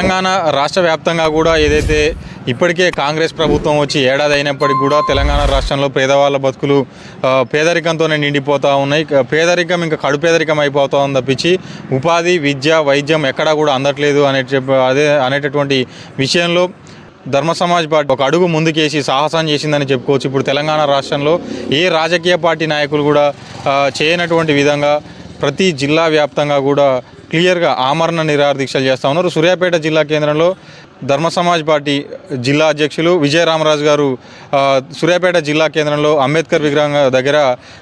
తెలంగాణ రాష్ట్ర వ్యాప్తంగా కూడా ఏదైతే ఇప్పటికే కాంగ్రెస్ ప్రభుత్వం వచ్చి ఏడాది అయినప్పటికీ కూడా తెలంగాణ రాష్ట్రంలో పేదవాళ్ళ బతుకులు పేదరికంతోనే నిండిపోతూ ఉన్నాయి. పేదరికం ఇంకా కడు పేదరికం అయిపోతూ ఉంది తప్పించి ఉపాధి విద్య వైద్యం ఎక్కడా కూడా అందట్లేదు అనే చెప్ప- అదే అనేటటువంటి విషయంలో ధర్మ సమాజ్ పార్టీ ఒక అడుగు ముందుకేసి సాహసం చేసిందని చెప్పుకోవచ్చు. ఇప్పుడు తెలంగాణ రాష్ట్రంలో ఏ రాజకీయ పార్టీ నాయకులు కూడా చేయనటువంటి విధంగా ప్రతి జిల్లా వ్యాప్తంగా కూడా క్లియర్గా ఆమరణ నిరాదీక్షలు చేస్తూ ఉన్నారు. సూర్యాపేట జిల్లా కేంద్రంలో ధర్మ సమాజ్ పార్టీ జిల్లా అధ్యక్షులు విజయ రామరాజు గారు సూర్యాపేట జిల్లా కేంద్రంలో అంబేద్కర్ విగ్రహం దగ్గర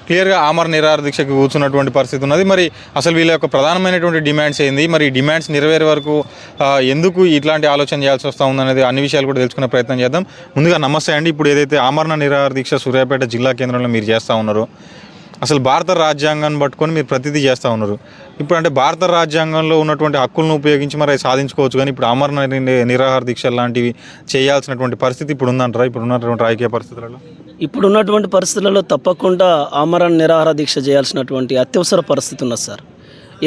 క్లియర్గా ఆమర నిరాహార దీక్షకు కూర్చున్నటువంటి పరిస్థితి ఉన్నది. మరి అసలు వీళ్ళ యొక్క ప్రధానమైనటువంటి డిమాండ్స్ ఏంది? మరి డిమాండ్స్ నెరవేరే వరకు ఎందుకు ఇట్లాంటి ఆలోచన చేయాల్సి వస్తూ ఉందనేది అన్ని విషయాలు కూడా తెలుసుకునే ప్రయత్నం చేద్దాం. ముందుగా నమస్తే అండి. ఇప్పుడు ఏదైతే ఆమరణ నిరాహార దీక్ష సూర్యాపేట జిల్లా కేంద్రంలో మీరు చేస్తూ ఉన్నారో అసలు భారత రాజ్యాంగాన్ని పట్టుకొని మీరు ప్రతిదీ చేస్తూ ఉన్నారు. ఇప్పుడు అంటే భారత రాజ్యాంగంలో ఉన్నటువంటి హక్కులను ఉపయోగించి మరి అవి సాధించుకోవచ్చు కానీ ఇప్పుడు అమరణ నిరాహార దీక్ష లాంటివి చేయాల్సినటువంటి పరిస్థితి ఇప్పుడు ఉందంటారా? ఇప్పుడు ఉన్నటువంటి రాజకీయ పరిస్థితులలో? ఇప్పుడున్నటువంటి పరిస్థితులలో తప్పకుండా ఆమరణ నిరాహార దీక్ష చేయాల్సినటువంటి అత్యవసర పరిస్థితి ఉన్నది సార్.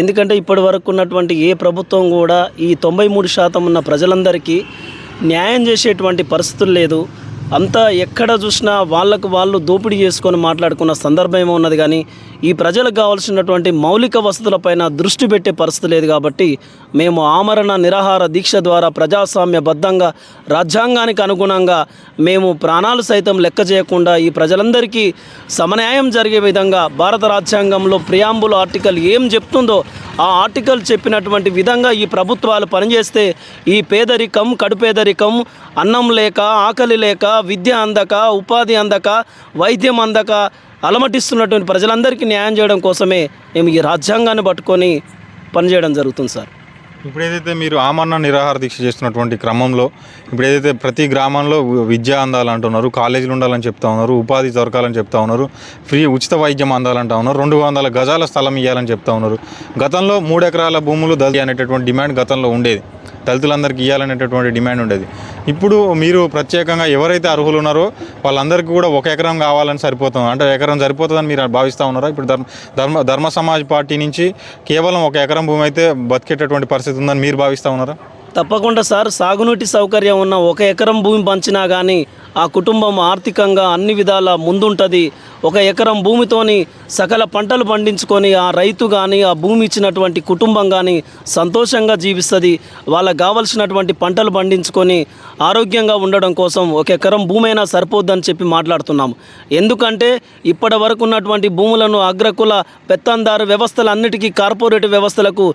ఎందుకంటే ఇప్పటి వరకు ఉన్నటువంటి ఏ ప్రభుత్వం కూడా ఈ తొంభై మూడు శాతం ఉన్న ప్రజలందరికీ న్యాయం చేసేటువంటి పరిస్థితులు లేదు. అంతా ఎక్కడ చూసినా వాళ్ళకు వాళ్ళు దోపిడీ చేసుకొని మాట్లాడుకున్న సందర్భం ఉన్నది కానీ ఈ ప్రజలకు కావాల్సినటువంటి మౌలిక వసతులపైన దృష్టి పెట్టే పరిస్థితి లేదు కాబట్టి మేము ఆమరణ నిరాహార దీక్ష ద్వారా ప్రజాస్వామ్యబద్ధంగా రాజ్యాంగానికి అనుగుణంగా మేము ప్రాణాలు సైతం లెక్క చేయకుండా ఈ ప్రజలందరికీ సమన్యాయం జరిగే విధంగా భారత రాజ్యాంగంలో ప్రియాంబుల్ ఆర్టికల్ ఏం చెప్తుందో ఆ ఆర్టికల్ చెప్పినటువంటి విధంగా ఈ ప్రభుత్వాలు పనిచేస్తే ఈ పేదరికం కడుపేదరికం అన్నం లేక ఆకలి లేక విద్య అందక ఉపాధి అందక వైద్యం అందక అలమటిస్తున్నటువంటి ప్రజలందరికీ న్యాయం చేయడం కోసమే మేము ఈ రాజ్యాంగాన్ని పట్టుకొని పనిచేయడం జరుగుతుంది సార్. ఇప్పుడు ఏదైతే మీరు ఆమరణ నిరాహార దీక్ష చేస్తున్నటువంటి క్రమంలో ఇప్పుడు ఏదైతే ప్రతి గ్రామంలో విద్య అందాలంటున్నారు కాలేజీలు ఉండాలని చెప్తా ఉన్నారు ఉపాధి దొరకాలని చెప్తా ఉన్నారు ఫ్రీ ఉచిత వైద్యం అందాలంటా ఉన్నారు రెండు వందల గజాల స్థలం ఇవ్వాలని చెప్తా ఉన్నారు. గతంలో మూడు ఎకరాల భూములు దళి అనేటటువంటి డిమాండ్ గతంలో ఉండేది. దళితులందరికీ ఇవ్వాలనేటటువంటి డిమాండ్ ఉండేది. ఇప్పుడు మీరు ప్రత్యేకంగా ఎవరైతే అర్హులు ఉన్నారో వాళ్ళందరికీ కూడా ఒక ఎకరం కావాలని సరిపోతుంది. అంటే ఎకరం సరిపోతుందని మీరు భావిస్తూ ఉన్నారా? ఇప్పుడు ధర్మ ధర్మ ధర్మ సమాజ్ పార్టీ నుంచి కేవలం ఒక ఎకరం భూమి అయితే బతికేటటువంటి పరిస్థితి ఉందని మీరు భావిస్తూ ఉన్నారా? తప్పకుండా సార్. సాగునీటి సౌకర్యం ఉన్న ఒక ఎకరం భూమి పంచినా కానీ ఆ కుటుంబం ఆర్థికంగా అన్ని విధాల ముందుంటుంది. ఒక ఎకరం భూమితోని సకల పంటలు పండించుకొని ఆ రైతు కానీ ఆ భూమి ఇచ్చినటువంటి కుటుంబం కానీ సంతోషంగా జీవిస్తుంది. వాళ్ళకు కావలసినటువంటి పంటలు పండించుకొని ఆరోగ్యంగా ఉండడం కోసం ఒక ఎకరం భూమి అయినా సరిపోద్దని చెప్పి మాట్లాడుతున్నాము. ఎందుకంటే ఇప్పటి వరకు ఉన్నటువంటి భూములను అగ్రకుల పెత్తందారు వ్యవస్థలన్నిటికీ కార్పొరేట్ వ్యవస్థలకు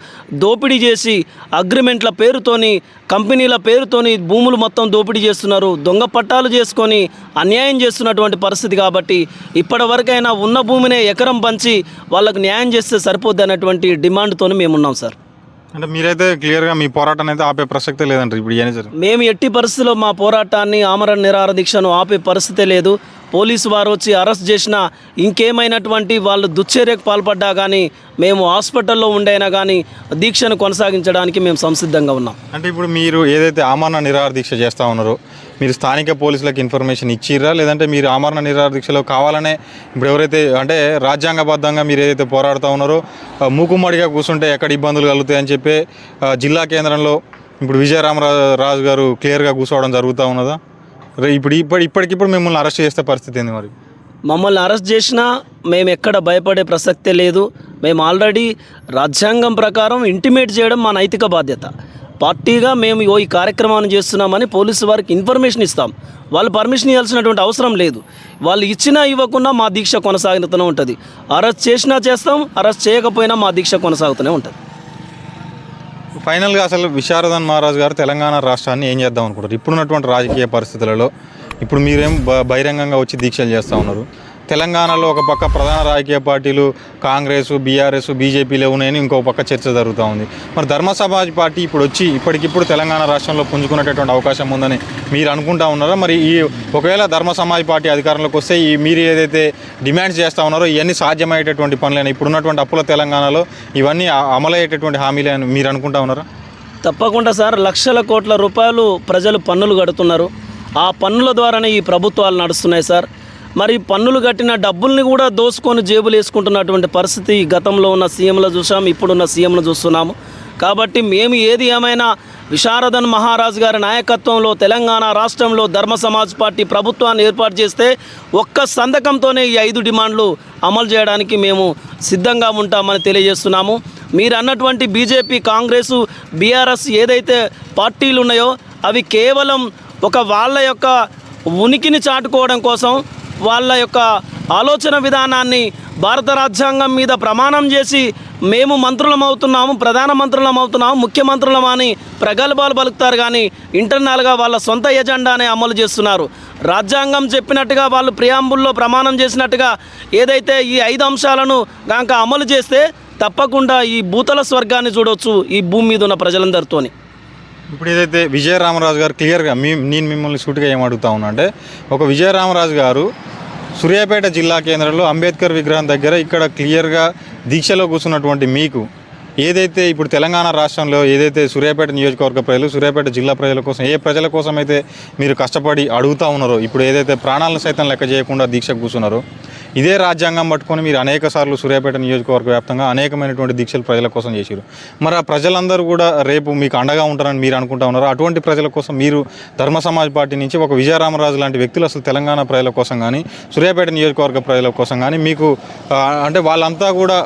దోపిడీ చేసి అగ్రిమెంట్ల పేరుతోని కంపెనీల పేరుతోని భూములు మొత్తం దోపిడీ చేస్తున్నారు. దొంగ పట్టాలు చేసుకొని అన్యాయం చేస్తున్నటువంటి పరిస్థితి కాబట్టి ఇప్పటి వరకైనా ఉన్న భూమినే ఎకరం పంచి వాళ్ళకు న్యాయం చేస్తే సరిపోద్ది అనేటువంటి డిమాండ్తోని మేము ఉన్నాం సార్. అంటే మీరైతే క్లియర్గా మీ పోరాటాన్ని అయితే ఆపే ప్రసక్తే లేదంటారు ఇప్పుడు ఏం సార్ మేము ఎట్టి పరిస్థితుల్లో మా పోరాటాన్ని ఆమరణ నిరాహార దీక్షను ఆపే పరిస్థితే లేదు. పోలీసు వారు వచ్చి అరెస్ట్ చేసినా ఇంకేమైనటువంటి వాళ్ళు దుశ్చర్యకు పాల్పడ్డా కానీ మేము హాస్పిటల్లో ఉండైనా కానీ దీక్షను కొనసాగించడానికి మేము సంసిద్ధంగా ఉన్నాం. అంటే ఇప్పుడు మీరు ఏదైతే ఆమరణ నిరాహార దీక్ష చేస్తూ ఉన్నారో మీరు స్థానిక పోలీసులకు ఇన్ఫర్మేషన్ ఇచ్చిర్రా? లేదంటే మీరు ఆమరణ నిరాహార దీక్షలో కావాలనే ఇప్పుడు ఎవరైతే అంటే రాజ్యాంగబద్ధంగా మీరు ఏదైతే పోరాడుతూ ఉన్నారో మూకుమ్మడిగా కూర్చుంటే ఎక్కడ ఇబ్బందులు కలుగుతాయని చెప్పి జిల్లా కేంద్రంలో ఇప్పుడు విజయరామరాజు రాజు గారు క్లియర్గా కూర్చోవడం జరుగుతూ ఉన్నదా? ఇప్పుడు ఇప్పటి ఇప్పటికిప్పుడు మిమ్మల్ని అరెస్ట్ చేసే పరిస్థితి ఏంది మరి? మమ్మల్ని అరెస్ట్ చేసినా మేము ఎక్కడ భయపడే ప్రసక్తే లేదు. మేము ఆల్రెడీ రాజ్యాంగం ప్రకారం ఇంటిమేట్ చేయడం మా నైతిక బాధ్యత. పార్టీగా మేము ఓ ఈ కార్యక్రమాన్ని చేస్తున్నామని పోలీసు వారికి ఇన్ఫర్మేషన్ ఇస్తాం. వాళ్ళు పర్మిషన్ ఇవ్వాల్సినటువంటి అవసరం లేదు. వాళ్ళు ఇచ్చినా ఇవ్వకుండా మా దీక్ష కొనసాగుతూనే ఉంటుంది. అరెస్ట్ చేసినా చేస్తాం అరెస్ట్ చేయకపోయినా మా దీక్ష కొనసాగుతూనే ఉంటుంది. ఫైనల్గా అసలు విశారదన్ మహారాజ్ గారు తెలంగాణ రాష్ట్రాన్ని ఏం చేద్దాం అనుకుంటారు? ఇప్పుడున్నటువంటి రాజకీయ పరిస్థితులలో ఇప్పుడు మీరేం బ- బహిరంగంగా వచ్చి దీక్షలు చేస్తూ ఉన్నారు. తెలంగాణలో ఒక పక్క ప్రధాన రాజకీయ పార్టీలు కాంగ్రెస్ బీఆర్ఎస్ బీజేపీలో ఉన్నాయని ఇంకో పక్క చర్చ జరుగుతూ ఉంది. మరి ధర్మ సమాజ్ పార్టీ ఇప్పుడు వచ్చి ఇప్పటికిప్పుడు తెలంగాణ రాష్ట్రంలో పుంజుకునేటటువంటి అవకాశం ఉందని మీరు అనుకుంటా ఉన్నారా? మరి ఈ ఒకవేళ ధర్మ సమాజ్ పార్టీ అధికారంలోకి వస్తే ఈ మీరు ఏదైతే డిమాండ్స్ చేస్తూ ఉన్నారో ఇవన్నీ సాధ్యమయ్యేటటువంటి పనులైనా? ఇప్పుడున్నటువంటి అప్పుల తెలంగాణలో ఇవన్నీ అమలయ్యేటటువంటి హామీలే అని మీరు అనుకుంటా ఉన్నారా? తప్పకుండా సార్. లక్షల కోట్ల రూపాయలు ప్రజలు పన్నులు కడుతున్నారు. ఆ పన్నుల ద్వారానే ఈ ప్రభుత్వాలు నడుస్తున్నాయి సార్. మరి పన్నులు కట్టిన డబ్బుల్ని కూడా దోసుకొని జేబులు వేసుకుంటున్నటువంటి పరిస్థితి గతంలో ఉన్న సీఎంలు చూసాం ఇప్పుడున్న సీఎంలు చూస్తున్నాము. కాబట్టి మేము ఏది ఏమైనా విశారదన్ మహారాజ్ గారి నాయకత్వంలో తెలంగాణ రాష్ట్రంలో ధర్మ సమాజ్ పార్టీ ప్రభుత్వాన్ని ఏర్పాటు చేస్తే ఒక్క సంతకంతోనే ఈ ఐదు డిమాండ్లు అమలు చేయడానికి మేము సిద్ధంగా ఉంటామని తెలియజేస్తున్నాము. మీరు అన్నటువంటి బీజేపీ కాంగ్రెస్ బీఆర్ఎస్ ఏదైతే పార్టీలు ఉన్నాయో అవి కేవలం ఒక వాళ్ళ యొక్క ఉనికిని చాటుకోవడం కోసం వాళ్ళ యొక్క ఆలోచన విధానాన్ని భారత రాజ్యాంగం మీద ప్రమాణం చేసి మేము మంత్రులం అవుతున్నాము ప్రధానమంత్రులం అవుతున్నాము ముఖ్యమంత్రులం అని ప్రగల్భాలు పలుకుతారు కానీ ఇంటర్నల్గా వాళ్ళ సొంత ఎజెండానే అమలు చేస్తున్నారు. రాజ్యాంగం చెప్పినట్టుగా వాళ్ళు ప్రియాంబుల్లో ప్రమాణం చేసినట్టుగా ఏదైతే ఈ ఐదు అంశాలను కనుక అమలు చేస్తే తప్పకుండా ఈ భూతల స్వర్గాన్ని చూడవచ్చు ఈ భూమి మీద ఉన్న ప్రజలందరితోని. ఇప్పుడు ఏదైతే విజయరామరాజు గారు క్లియర్గా మీ నేను మిమ్మల్ని సూటిగా ఏం అడుగుతా ఉన్నా అంటే ఒక విజయరామరాజు గారు సూర్యాపేట జిల్లా కేంద్రంలో అంబేద్కర్ విగ్రహం దగ్గర ఇక్కడ క్లియర్గా దీక్షలో కూర్చున్నటువంటి మీకు ఏదైతే ఇప్పుడు తెలంగాణ రాష్ట్రంలో ఏదైతే సూర్యాపేట నియోజకవర్గ ప్రజలు సూర్యాపేట జిల్లా ప్రజల కోసం ఏ ప్రజల కోసం అయితే మీరు కష్టపడి అడుగుతా ఉన్నారో ఇప్పుడు ఏదైతే ప్రాణాలను సైతం లెక్క చేయకుండా దీక్ష కూర్చున్నారో ఇదే రాజ్యాంగం పట్టుకొని మీరు అనేక సార్లు సూర్యాపేట నియోజకవర్గ వ్యాప్తంగా అనేకమైనటువంటి దీక్షలు ప్రజల కోసం చేశారు మరి ఆ ప్రజలందరూ కూడా రేపు మీకు అండగా ఉంటారని మీరు అనుకుంటా ఉన్నారు? అటువంటి ప్రజల కోసం మీరు ధర్మ సమాజ్ పార్టీ నుంచి ఒక విజయరామరాజు లాంటి వ్యక్తులు అసలు తెలంగాణ ప్రజల కోసం కానీ సూర్యాపేట నియోజకవర్గ ప్రజల కోసం కానీ మీకు అంటే వాళ్ళంతా కూడా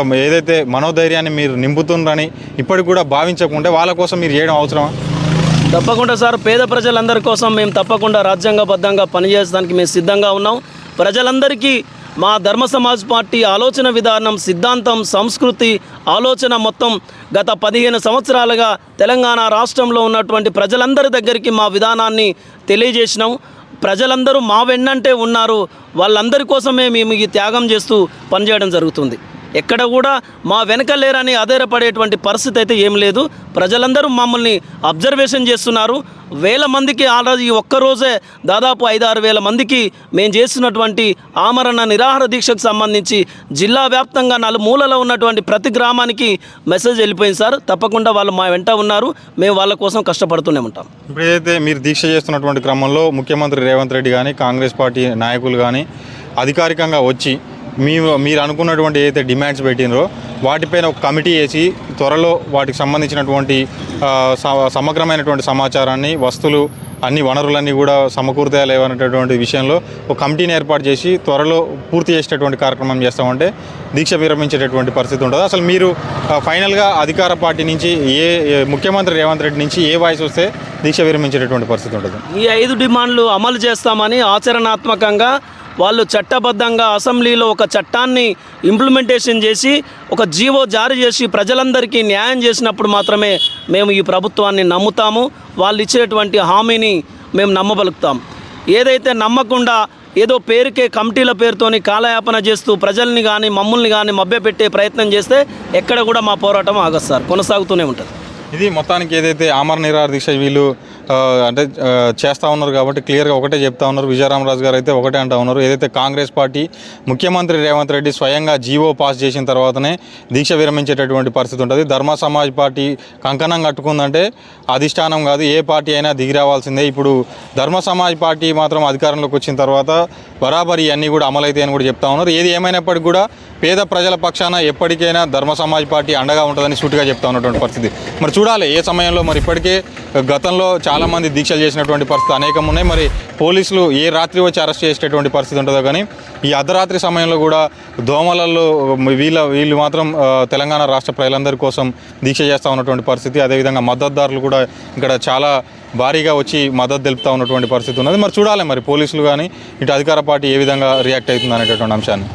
ఒక ఏదైతే మనోధైర్యాన్ని మీరు నింపుతుందని ఇప్పటికి కూడా భావించకుంటే వాళ్ళ కోసం మీరు చేయడం అవసరమా? తప్పకుండా సార్. పేద ప్రజలందరి కోసం మేము తప్పకుండా రాజ్యాంగబద్ధంగా పనిచేయడానికి మేము సిద్ధంగా ఉన్నాం. ప్రజలందరికీ మా ధర్మ సమాజ్ పార్టీ ఆలోచన విధానం సిద్ధాంతం సంస్కృతి ఆలోచన మొత్తం గత పదిహేను సంవత్సరాలుగా తెలంగాణ రాష్ట్రంలో ఉన్నటువంటి ప్రజలందరి దగ్గరికి మా విధానాన్ని తెలియజేసినాం. ప్రజలందరూ మా వెన్నంటే ఉన్నారు. వాళ్ళందరి కోసమే మేము ఈ త్యాగం చేస్తూ పనిచేయడం జరుగుతుంది. ఎక్కడ కూడా మా వెనక లేరని ఆధారపడేటువంటి పరిస్థితి అయితే ఏం లేదు. ప్రజలందరూ మమ్మల్ని అబ్జర్వేషన్ చేస్తున్నారు. వేల మందికి ఆల్రెడీ ఈ ఒక్కరోజే దాదాపు ఐదారు వేల మందికి మేము చేస్తున్నటువంటి ఆమరణ నిరాహార దీక్షకు సంబంధించి జిల్లా వ్యాప్తంగా నలుమూలలో ఉన్నటువంటి ప్రతి గ్రామానికి మెసేజ్ వెళ్ళిపోయింది సార్. తప్పకుండా వాళ్ళు మా వెంట ఉన్నారు. మేము వాళ్ళ కోసం కష్టపడుతూనే ఉంటాం. ఇప్పుడైతే మీరు దీక్ష చేస్తున్నటువంటి క్రమంలో ముఖ్యమంత్రి రేవంత్ రెడ్డి కానీ కాంగ్రెస్ పార్టీ నాయకులు కానీ అధికారికంగా వచ్చి మీ మీరు అనుకున్నటువంటి ఏదైతే డిమాండ్స్ పెట్టినరో వాటిపైన ఒక కమిటీ వేసి త్వరలో వాటికి సంబంధించినటువంటి స- సమగ్రమైనటువంటి సమాచారాన్ని వస్తువులు అన్ని వనరులన్నీ కూడా సమకూర్తయా లేవనేటటువంటి విషయంలో ఒక కమిటీని ఏర్పాటు చేసి త్వరలో పూర్తి చేసేటటువంటి కార్యక్రమం చేస్తామంటే దీక్ష విరమించేటటువంటి పరిస్థితి ఉంటుంది. అసలు మీరు ఫైనల్గా అధికార పార్టీ నుంచి ఏ ఏ ముఖ్యమంత్రి రేవంత్ రెడ్డి నుంచి ఏ వాయిస్ వస్తే దీక్ష విరమించేటటువంటి పరిస్థితి ఉంటుంది. ఈ ఐదు డిమాండ్లు అమలు చేస్తామని ఆచరణాత్మకంగా వాళ్ళు చట్టబద్ధంగా అసెంబ్లీలో ఒక చట్టాన్ని ఇంప్లిమెంటేషన్ చేసి ఒక జీవో జారీ చేసి ప్రజలందరికీ న్యాయం చేసినప్పుడు మాత్రమే మేము ఈ ప్రభుత్వాన్ని నమ్ముతాము. వాళ్ళు ఇచ్చేటువంటి హామీని మేము నమ్మబలుగుతాం ఏదైతే నమ్మకుండా ఏదో పేరుకే కమిటీల పేరుతోని కాలయాపన చేస్తూ ప్రజల్ని కానీ మమ్మల్ని కానీ మభ్యపెట్టే ప్రయత్నం చేస్తే ఎక్కడ కూడా మా పోరాటం ఆగదు సార్. కొనసాగుతూనే ఉంటుంది. ఇది మొత్తానికి ఏదైతే ఆమర నిరాహార దీక్ష వీళ్ళు అంటే చేస్తూ చేస్తా ఉన్నారు కాబట్టి క్లియర్గా ఒకటే చెప్తా ఉన్నారు. విజయరామరాజు గారు అయితే ఒకటే అంటా ఉన్నారు. ఏదైతే కాంగ్రెస్ పార్టీ ముఖ్యమంత్రి రేవంత్ రెడ్డి స్వయంగా జీవో పాస్ చేసిన తర్వాతనే దీక్ష విరమించేటటువంటి పరిస్థితి ఉంటుంది. ధర్మ సమాజ్ పార్టీ కంకణం కట్టుకుందంటే అధిష్టానం కాదు. ఏ పార్టీ అయినా దిగి రావాల్సిందే. ఇప్పుడు ధర్మ సమాజ్ పార్టీ మాత్రం అధికారంలోకి వచ్చిన తర్వాత బరాబరి అన్నీ కూడా అమలైతాయని కూడా చెప్తా ఉన్నారు. ఏది ఏమైనప్పటికీ కూడా పేద ప్రజల పక్షాన ఎప్పటికైనా ధర్మ సమాజ్ పార్టీ అండగా ఉంటుందని సూటిగా చెప్తా ఉన్నటువంటి పరిస్థితి. మరి చూడాలి ఏ సమయంలో మరి ఇప్పటికే గతంలో చాలామంది దీక్షలు చేసినటువంటి పరిస్థితి అనేకం ఉన్నాయి. మరి పోలీసులు ఏ రాత్రి వచ్చి అరెస్ట్ చేసేటటువంటి పరిస్థితి ఉంటుందో కానీ ఈ అర్ధరాత్రి సమయంలో కూడా దోమలలో వీళ్ళ వీళ్ళు మాత్రం తెలంగాణ రాష్ట్ర ప్రజలందరి కోసం దీక్ష చేస్తూ ఉన్నటువంటి పరిస్థితి. అదేవిధంగా మద్దతుదారులు కూడా ఇక్కడ చాలా భారీగా వచ్చి మద్దతు తెలుపుతూ ఉన్నటువంటి పరిస్థితి ఉన్నది. మరి చూడాలి మరి పోలీసులు కానీ ఇటు అధికార పార్టీ ఏ విధంగా రియాక్ట్ అవుతుంది అనేటటువంటి అంశాన్ని.